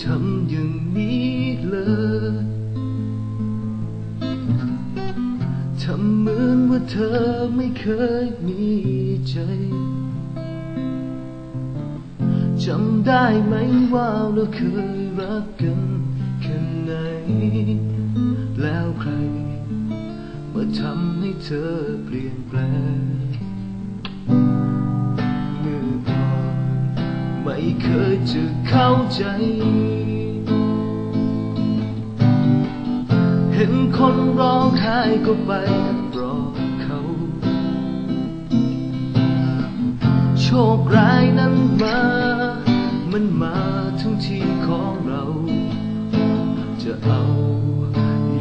ทำอย่างนี้เลยทำเหมือนว่าเธอไม่เคยมีใจจำได้ไหมว่าเราเคยรักกันแค่ไหน แล้วใครมาทำให้เธอเปลี่ยนแปลง ไม่เคยจะเข้าใจ เห็นคนร้องไห้ก็ไปรอเขา โชคร้ายนั้นมา มันมาทั้งที่ของเรา จะเอา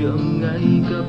ยังไงกับ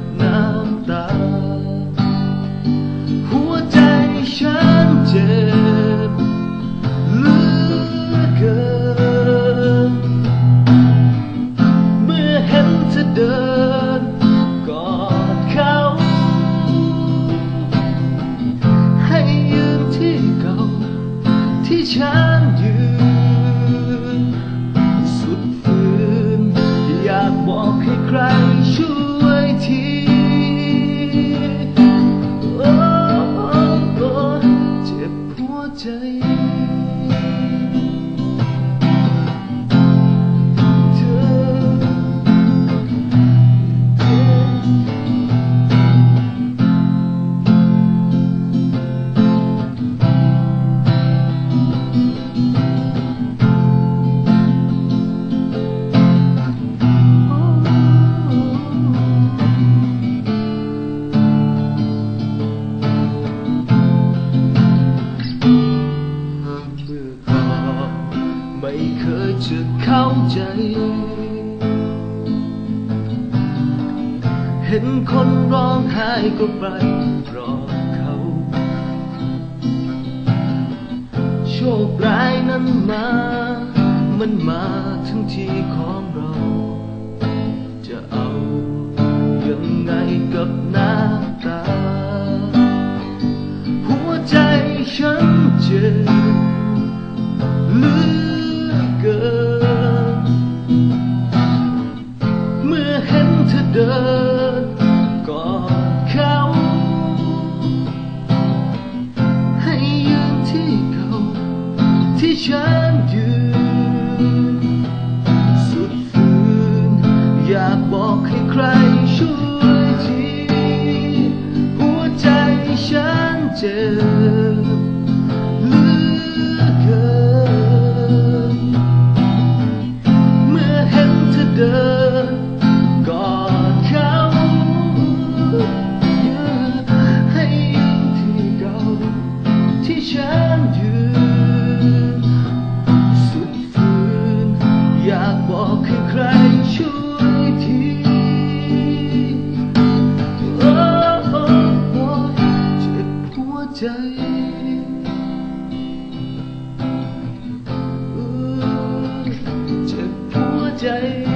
จะเข้าใจ เห็นคนร้องไห้ก็ไปรอเขา โชคร้ายนั้นมา มันมาทั้งทีของเรา จะเอายังไงกับน้ำตา หัวใจฉันเจ็บลือ น ใจ เจ็บหัวใจ